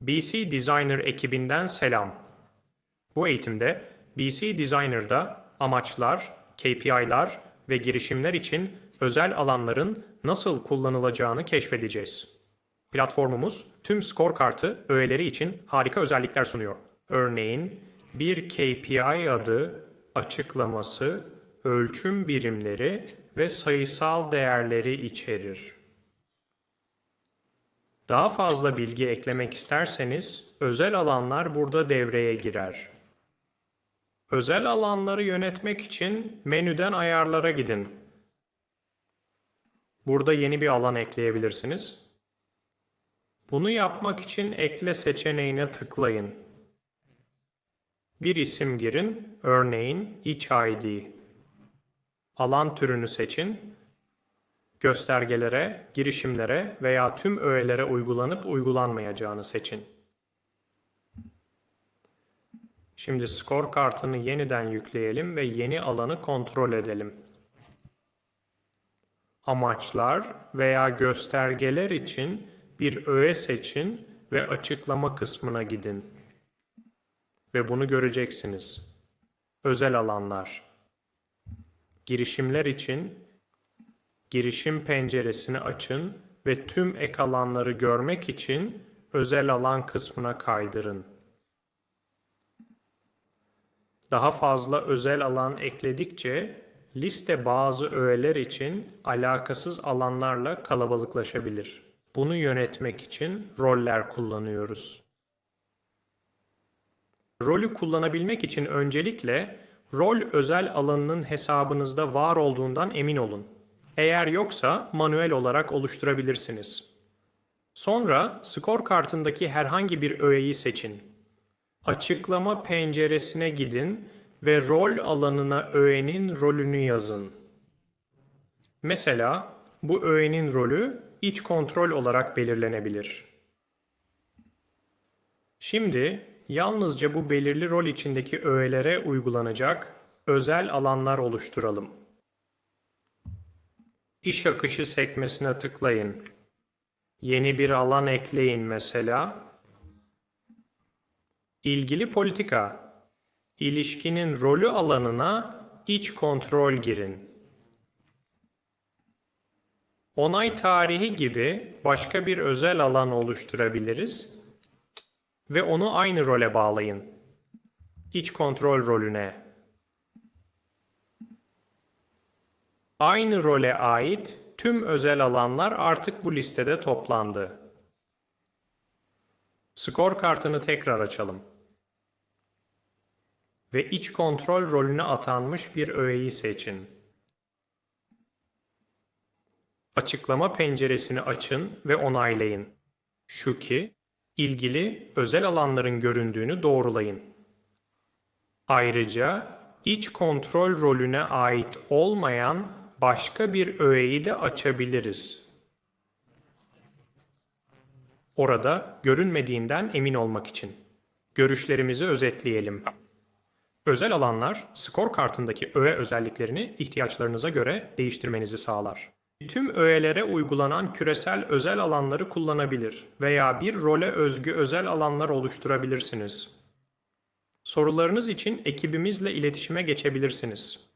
BC Designer ekibinden selam. Bu eğitimde BC Designer'da amaçlar, KPI'lar ve girişimler için özel alanların nasıl kullanılacağını keşfedeceğiz. Platformumuz tüm scorekartı öğeleri için harika özellikler sunuyor. Örneğin bir KPI adı, açıklaması, ölçüm birimleri ve sayısal değerleri içerir. Daha fazla bilgi eklemek isterseniz özel alanlar burada devreye girer. Özel alanları yönetmek için menüden ayarlara gidin. Burada yeni bir alan ekleyebilirsiniz. Bunu yapmak için ekle seçeneğine tıklayın. Bir isim girin, örneğin iç ID. Alan türünü seçin göstergelere, girişimlere veya tüm öğelere uygulanıp uygulanmayacağını seçin. Şimdi skor kartını yeniden yükleyelim ve yeni alanı kontrol edelim. Amaçlar veya göstergeler için bir öğe seçin ve açıklama kısmına gidin. Ve bunu göreceksiniz. Özel alanlar. Girişimler için girişim penceresini açın ve tüm ek alanları görmek için özel alan kısmına kaydırın. Daha fazla özel alan ekledikçe liste bazı öğeler için alakasız alanlarla kalabalıklaşabilir. Bunu yönetmek için roller kullanıyoruz. Rolü kullanabilmek için öncelikle rol özel alanının hesabınızda var olduğundan emin olun. Eğer yoksa manuel olarak oluşturabilirsiniz. Sonra skor kartındaki herhangi bir öğeyi seçin. Açıklama penceresine gidin ve rol alanına öğenin rolünü yazın. Mesela bu öğenin rolü iç kontrol olarak belirlenebilir. Şimdi yalnızca bu belirli rol içindeki öğelere uygulanacak özel alanlar oluşturalım. İş akışı sekmesine tıklayın. Yeni bir alan ekleyin mesela. İlgili politika. İlişkinin rolü alanına iç kontrol girin. Onay tarihi gibi başka bir özel alan oluşturabiliriz ve onu aynı role bağlayın. İç kontrol rolüne. Aynı role ait tüm özel alanlar artık bu listede toplandı. Skor kartını tekrar açalım. Ve iç kontrol rolüne atanmış bir öğeyi seçin. Açıklama penceresini açın ve onaylayın. Şu ki, ilgili özel alanların göründüğünü doğrulayın. Ayrıca iç kontrol rolüne ait olmayan başka bir öğeyi de açabiliriz. Orada görünmediğinden emin olmak için. Görüşlerimizi özetleyelim. Özel alanlar skor kartındaki öğe özelliklerini ihtiyaçlarınıza göre değiştirmenizi sağlar. Tüm öğelere uygulanan küresel özel alanları kullanabilir veya bir role özgü özel alanlar oluşturabilirsiniz. Sorularınız için ekibimizle iletişime geçebilirsiniz.